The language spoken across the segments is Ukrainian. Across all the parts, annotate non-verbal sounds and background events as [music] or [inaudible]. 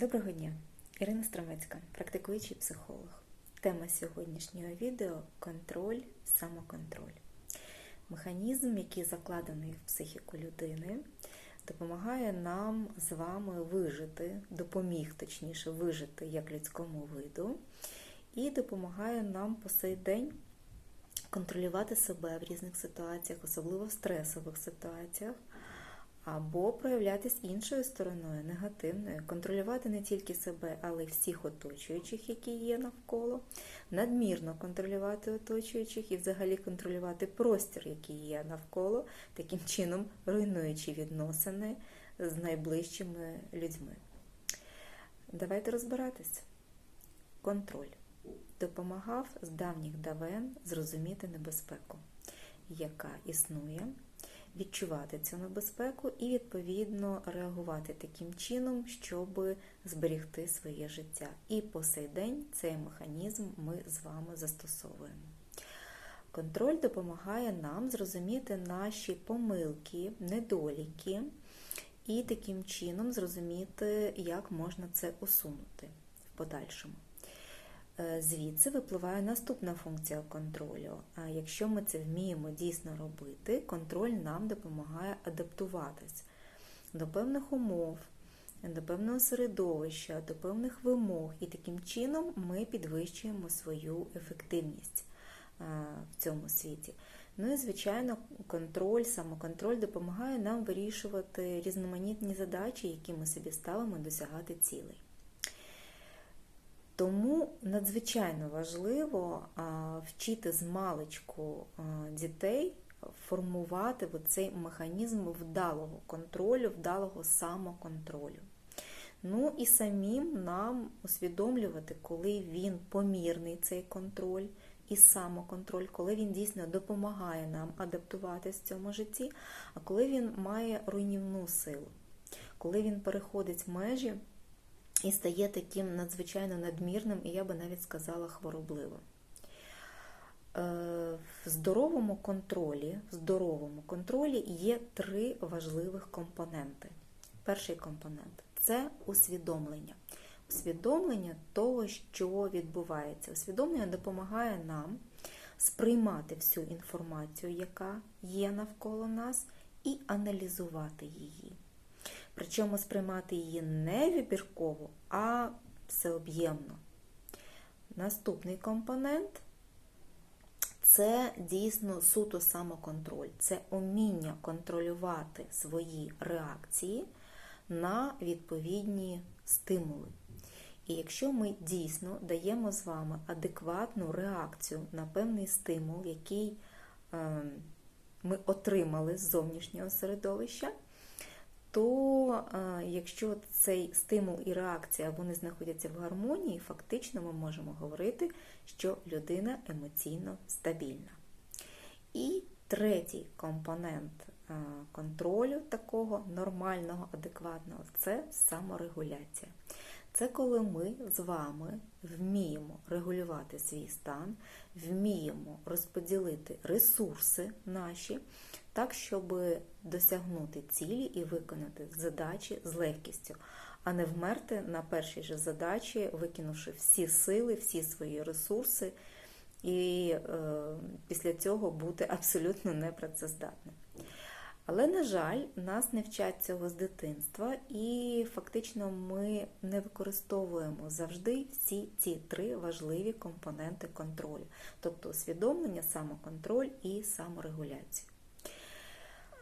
Доброго дня! Ірина Стромецька, практикуючий психолог. Тема сьогоднішнього відео контроль, самоконтроль. Механізм, який закладений в психіку людини, допомагає нам з вами вижити, допоміг точніше вижити як людському виду, і допомагає нам по сей день контролювати себе в різних ситуаціях, особливо в стресових ситуаціях або проявлятись іншою стороною, негативною, контролювати не тільки себе, але й всіх оточуючих, які є навколо, надмірно контролювати оточуючих і взагалі контролювати простір, який є навколо, таким чином руйнуючи відносини з найближчими людьми. Давайте розбиратись. Контроль допомагав з давніх давен зрозуміти небезпеку, яка існує відчувати цю небезпеку і, відповідно, реагувати таким чином, щоб зберегти своє життя. І по сей день цей механізм ми з вами застосовуємо. Контроль допомагає нам зрозуміти наші помилки, недоліки, і таким чином зрозуміти, як можна це усунути в подальшому. Звідси випливає наступна функція контролю. Якщо ми це вміємо дійсно робити, контроль нам допомагає адаптуватись до певних умов, до певного середовища, до певних вимог, і таким чином ми підвищуємо свою ефективність в цьому світі. Ну і, звичайно, контроль, самоконтроль допомагає нам вирішувати різноманітні задачі, які ми собі ставимо досягати цілей. Тому надзвичайно важливо вчити з маличку дітей формувати цей механізм вдалого контролю, вдалого самоконтролю. Ну і самим нам усвідомлювати, коли він помірний цей контроль і самоконтроль, коли він дійсно допомагає нам адаптуватись в цьому житті, а коли він має руйнівну силу, коли він переходить межі і стає таким надзвичайно надмірним, і я би навіть сказала хворобливим. Е, в здоровому контролі, в здоровому контролі є три важливих компоненти. Перший компонент це усвідомлення. Усвідомлення того, що відбувається. Усвідомлення допомагає нам сприймати всю інформацію, яка є навколо нас, і аналізувати її. Причому сприймати її не вибірково, а всеоб'ємно. Наступний компонент це дійсно суто самоконтроль, це уміння контролювати свої реакції на відповідні стимули. І якщо ми дійсно даємо з вами адекватну реакцію на певний стимул, який е, ми отримали з зовнішнього середовища, то якщо цей стимул і реакція вони знаходяться в гармонії, фактично ми можемо говорити, що людина емоційно стабільна. І третій компонент контролю такого нормального, адекватного це саморегуляція. Це коли ми з вами вміємо регулювати свій стан, вміємо розподілити ресурси наші, так, щоб досягнути цілі і виконати задачі з легкістю, а не вмерти на першій же задачі, викинувши всі сили, всі свої ресурси, і е, після цього бути абсолютно непрацездатним. Але, на жаль, нас не вчать цього з дитинства, і фактично ми не використовуємо завжди всі ці три важливі компоненти контролю, тобто усвідомлення, самоконтроль і саморегуляцію.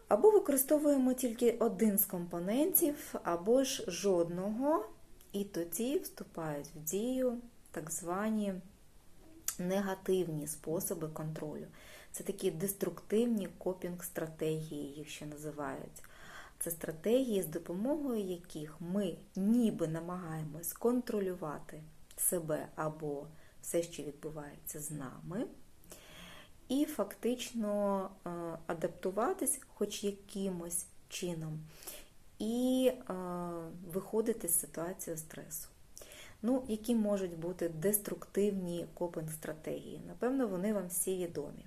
Або використовуємо тільки один з компонентів, або ж жодного, і тоді вступають в дію так звані негативні способи контролю. Це такі деструктивні копінг-стратегії, їх ще називають. Це стратегії, з допомогою яких ми ніби намагаємось контролювати себе або все, що відбувається з нами, і фактично е, адаптуватись хоч якимось чином, і е, виходити з ситуації стресу. Ну, Які можуть бути деструктивні копинг-стратегії? Напевно, вони вам всі відомі.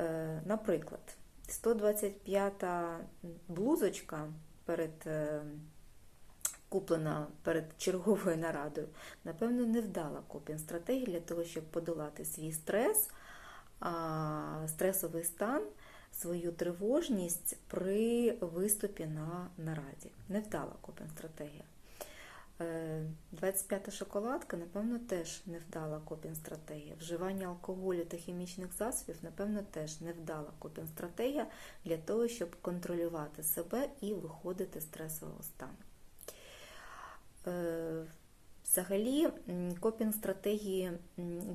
Е, наприклад, 125-та блузочка перед куплена перед черговою нарадою, напевно, невдала копінг-стратегія для того, щоб подолати свій стрес, стресовий стан, свою тривожність при виступі на нараді. Невдала копінг-стратегія. 25-та шоколадка, напевно, теж невдала копінг-стратегія. Вживання алкоголю та хімічних засобів, напевно, теж невдала копінг-стратегія для того, щоб контролювати себе і виходити з стресового стану. Е, взагалі, копінг-стратегії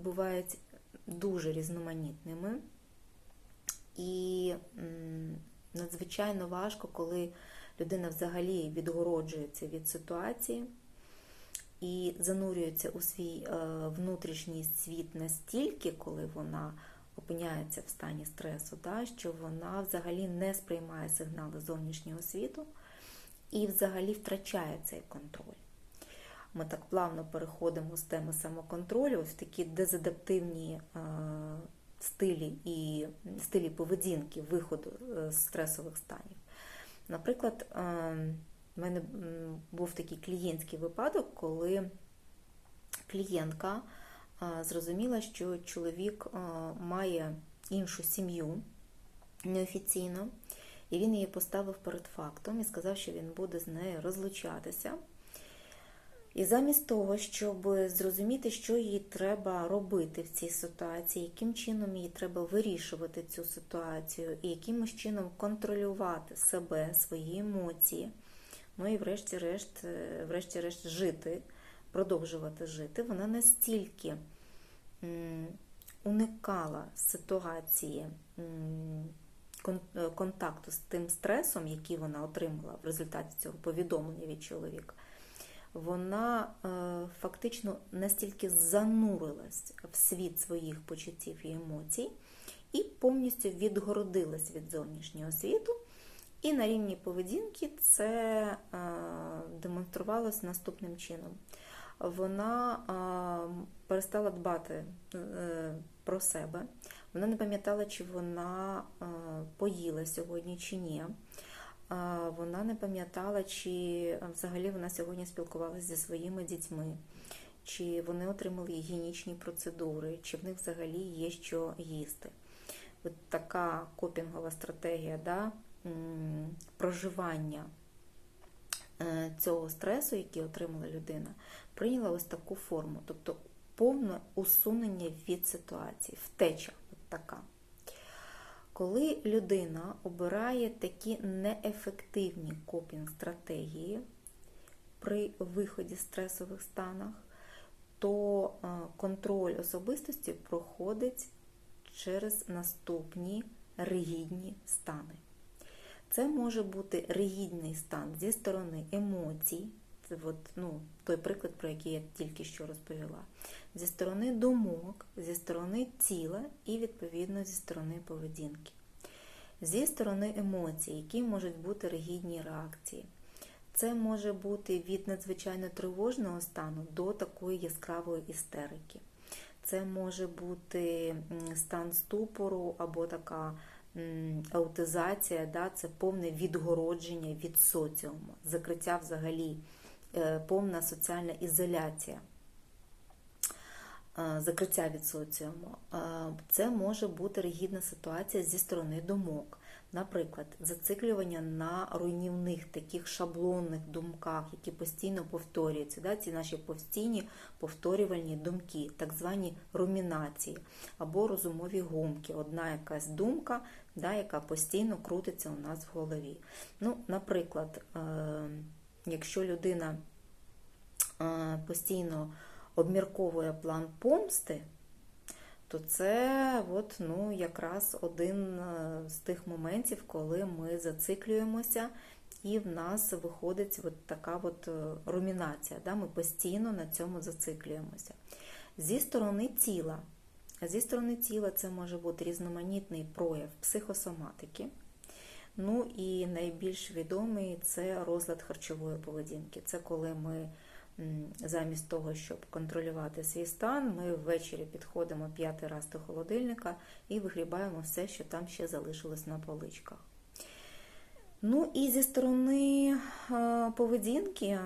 бувають дуже різноманітними, і надзвичайно важко, коли людина взагалі відгороджується від ситуації і занурюється у свій е, внутрішній світ настільки, коли вона опиняється в стані стресу, да, що вона взагалі не сприймає сигнали зовнішнього світу і взагалі втрачає цей контроль. Ми так плавно переходимо з теми самоконтролю в такі дезадаптивні е, стилі і стилі поведінки виходу е, з стресових станів. Наприклад, в мене був такий клієнтський випадок, коли клієнтка зрозуміла, що чоловік має іншу сім'ю неофіційно, і він її поставив перед фактом і сказав, що він буде з нею розлучатися. І замість того, щоб зрозуміти, що їй треба робити в цій ситуації, яким чином їй треба вирішувати цю ситуацію, і якимось чином контролювати себе, свої емоції, ну і врешті-решт, е, врешті-решт жити, продовжувати жити, вона настільки уникала ситуації е, контакту з тим стресом, який вона отримала в результаті цього повідомлення від чоловіка вона е, фактично настільки занурилась в світ своїх почуттів і емоцій, і повністю відгородилась від зовнішнього світу. І на рівні поведінки це е, демонструвалось наступним чином. Вона е, перестала дбати про себе, вона не пам'ятала, чи вона поїла сьогодні чи ні вона не пам'ятала, чи взагалі вона сьогодні спілкувалася зі своїми дітьми, чи вони отримали гігієнічні процедури, чи в них взагалі є що їсти. От така копінгова стратегія да, проживання е, цього стресу, який отримала людина, прийняла ось таку форму, тобто повне усунення від ситуації, втеча от така. Коли людина обирає такі неефективні копінг-стратегії при виході з стресових станах, то е, контроль особистості проходить через наступні ригідні стани. Це може бути ригідний стан зі сторони емоцій, це от, ну, той приклад, про який я тільки що розповіла, зі сторони думок, зі сторони тіла і, відповідно, зі сторони поведінки. Зі сторони емоцій, які можуть бути ригідні реакції. Це може бути від надзвичайно тривожного стану до такої яскравої істерики. Це може бути стан ступору або така аутизація, да, це повне відгородження від соціуму, закриття взагалі, е, повна соціальна ізоляція. Е, закриття від соціуму. Е, це може бути ригідна ситуація зі сторони думок. Наприклад, зациклювання на руйнівних таких шаблонних думках, які постійно повторюються. Да? Ці наші постійні повторювальні думки, так звані румінації або розумові гумки. Одна якась думка, да, яка постійно крутиться у нас в голові. Ну, Наприклад, е, якщо людина постійно обмірковує план помсти, то це от, ну, якраз один е, з тих моментів, коли ми зациклюємося, і в нас виходить от така от е, румінація. Да? Ми постійно на цьому зациклюємося. Зі сторони тіла. Зі сторони тіла це може бути різноманітний прояв психосоматики. Ну і найбільш відомий це розлад харчової поведінки. Це коли ми замість того, щоб контролювати свій стан, ми ввечері підходимо п'ятий раз до холодильника і вигрібаємо все, що там ще залишилось на поличках. Ну і зі сторони е, поведінки, е,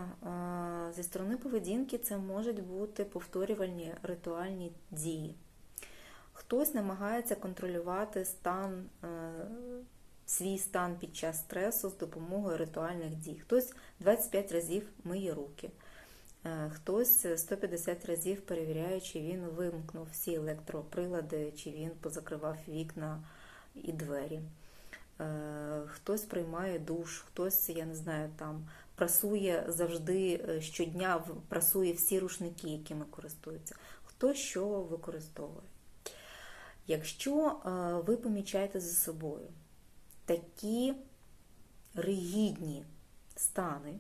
зі сторони поведінки це можуть бути повторювальні ритуальні дії. Хтось намагається контролювати стан, е, свій стан під час стресу з допомогою ритуальних дій. Хтось 25 разів миє руки, хтось 150 разів перевіряє, чи він вимкнув всі електроприлади, чи він позакривав вікна і двері. Е, Хтось приймає душ, хтось, я не знаю, там прасує завжди е, щодня, прасує всі рушники, якими користується, хто що використовує. Якщо е, ви помічаєте за собою такі ригідні стани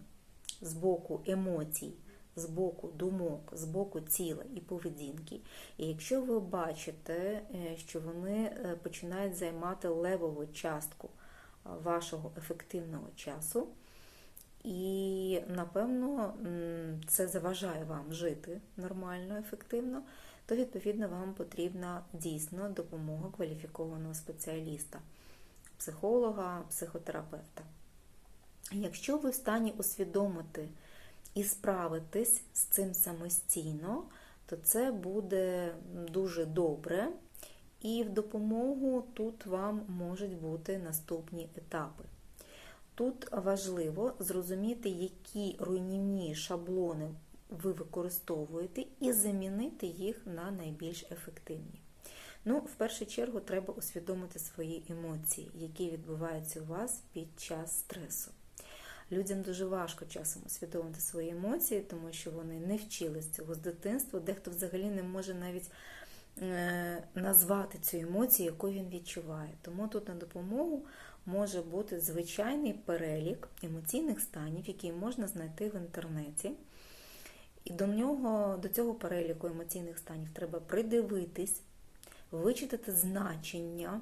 з боку емоцій, з боку думок, з боку тіла і поведінки, і якщо ви бачите, е, що вони е, починають займати левову частку вашого ефективного часу, і, напевно, це заважає вам жити нормально, ефективно, то, відповідно, вам потрібна дійсно допомога кваліфікованого спеціаліста, психолога, психотерапевта. Якщо ви в стані усвідомити і справитись з цим самостійно, то це буде дуже добре, і в допомогу тут вам можуть бути наступні етапи. Тут важливо зрозуміти, які руйнівні шаблони ви використовуєте, і замінити їх на найбільш ефективні. Ну, в першу чергу, треба усвідомити свої емоції, які відбуваються у вас під час стресу. Людям дуже важко часом усвідомити свої емоції, тому що вони не вчились цього з дитинства. Дехто взагалі не може навіть е, назвати цю емоцію, яку він відчуває. Тому тут на допомогу може бути звичайний перелік емоційних станів, який можна знайти в інтернеті. І до нього, до цього переліку емоційних станів треба придивитись, вичитати значення,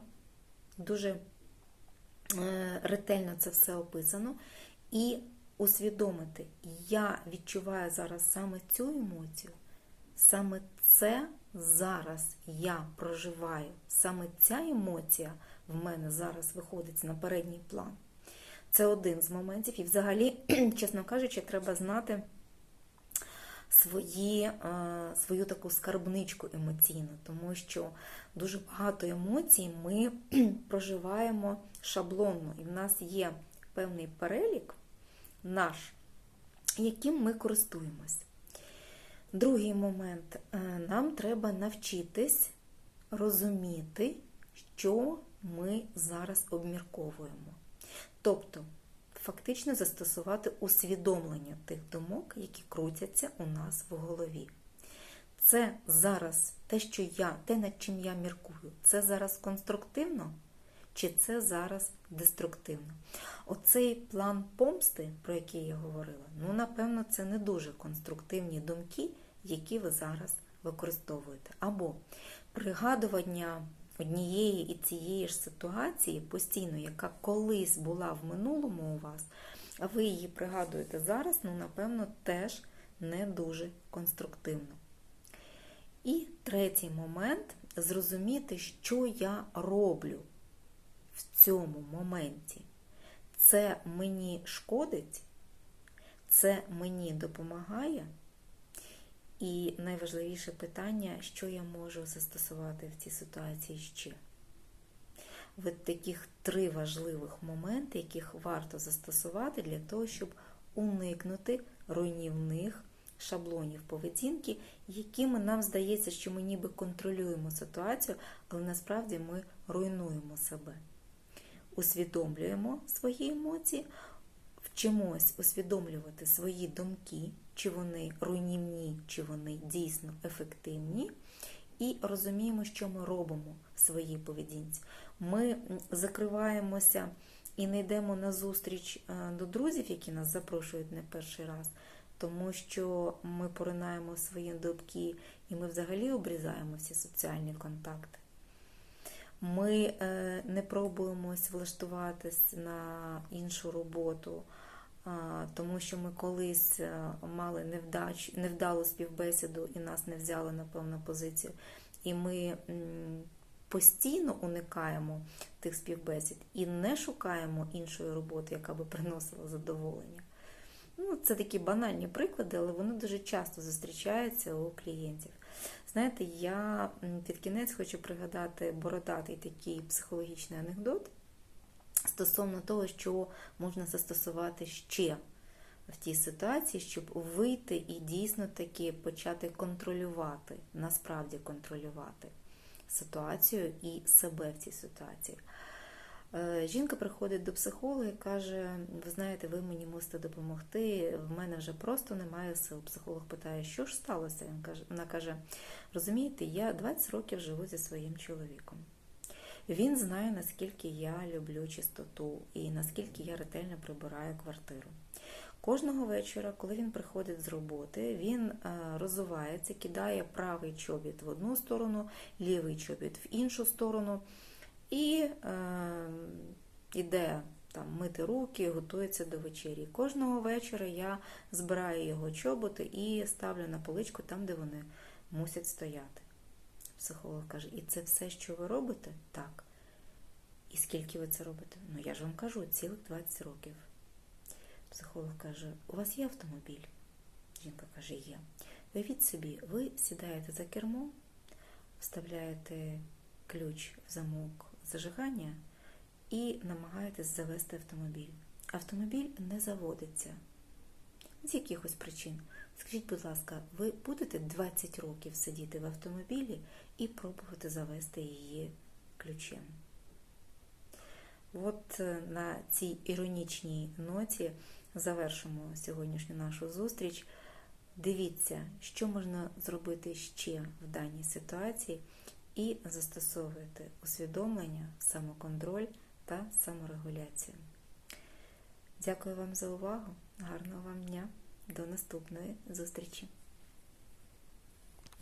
дуже е, ретельно це все описано, і усвідомити, я відчуваю зараз саме цю емоцію, саме це зараз я проживаю, саме ця емоція в мене зараз виходить на передній план. Це один з моментів. І взагалі, [clears throat] чесно кажучи, треба знати свої, е, свою таку скарбничку емоційну, тому що дуже багато емоцій ми [clears throat] проживаємо шаблонно, і в нас є певний перелік наш, яким ми користуємось. Другий момент. Е, Нам треба навчитись розуміти, що ми зараз обмірковуємо. Тобто, фактично застосувати усвідомлення тих думок, які крутяться у нас в голові. Це зараз те, що я, те, над чим я міркую, це зараз конструктивно чи це зараз деструктивно? Оцей план помсти, про який я говорила, ну, напевно, це не дуже конструктивні думки, які ви зараз використовуєте. Або пригадування однієї і цієї ж ситуації постійно, яка колись була в минулому у вас, а ви її пригадуєте зараз, ну, напевно, теж не дуже конструктивно. І третій момент зрозуміти, що я роблю в цьому моменті. Це мені шкодить, це мені допомагає. І найважливіше питання, що я можу застосувати в цій ситуації ще. От таких три важливих моменти, яких варто застосувати для того, щоб уникнути руйнівних шаблонів поведінки, якими нам здається, що ми ніби контролюємо ситуацію, але насправді ми руйнуємо себе. Усвідомлюємо свої емоції, вчимось усвідомлювати свої думки, чи вони руйнівні, чи вони дійсно ефективні, і розуміємо, що ми робимо в своїй поведінці. Ми закриваємося і не йдемо на зустріч до друзів, які нас запрошують не перший раз, тому що ми поринаємо свої думки і ми взагалі обрізаємо всі соціальні контакти. Ми не пробуємось влаштуватись на іншу роботу, тому що ми колись мали невдач, невдалу співбесіду і нас не взяли на певну позицію. І ми постійно уникаємо тих співбесід і не шукаємо іншої роботи, яка би приносила задоволення. Ну, Це такі банальні приклади, але вони дуже часто зустрічаються у клієнтів. Знаєте, я під кінець хочу пригадати бородатий такий психологічний анекдот стосовно того, що можна застосувати ще в тій ситуації, щоб вийти і дійсно таки почати контролювати, насправді контролювати ситуацію і себе в цій ситуації. Е, жінка приходить до психолога і каже: ви знаєте, ви мені мусите допомогти, в мене вже просто немає сил. Психолог питає, що ж сталося? Вона каже: розумієте, я 20 років живу зі своїм чоловіком. Він знає, наскільки я люблю чистоту і наскільки я ретельно прибираю квартиру. Кожного вечора, коли він приходить з роботи, він розувається, кидає правий чобіт в одну сторону, лівий чобіт в іншу сторону і е, іде там мити руки, готується до вечері. Кожного вечора я збираю його чоботи і ставлю на поличку там, де вони мусять стояти. Психолог каже, і це все, що ви робите? Так. І скільки ви це робите? Ну, я ж вам кажу, цілих 20 років. Психолог каже, у вас є автомобіль? Жінка каже, є. Уявіть собі, ви сідаєте за кермо, вставляєте ключ в замок зажигання і намагаєтесь завести автомобіль. Автомобіль не заводиться. З якихось причин. Скажіть, будь ласка, ви будете 20 років сидіти в автомобілі і пробувати завести її ключем? От е, на цій іронічній ноті завершимо сьогоднішню нашу зустріч. Дивіться, що можна зробити ще в даній ситуації, і застосовуйте усвідомлення, самоконтроль та саморегуляцію. Дякую вам за увагу, гарного вам дня, до наступної зустрічі!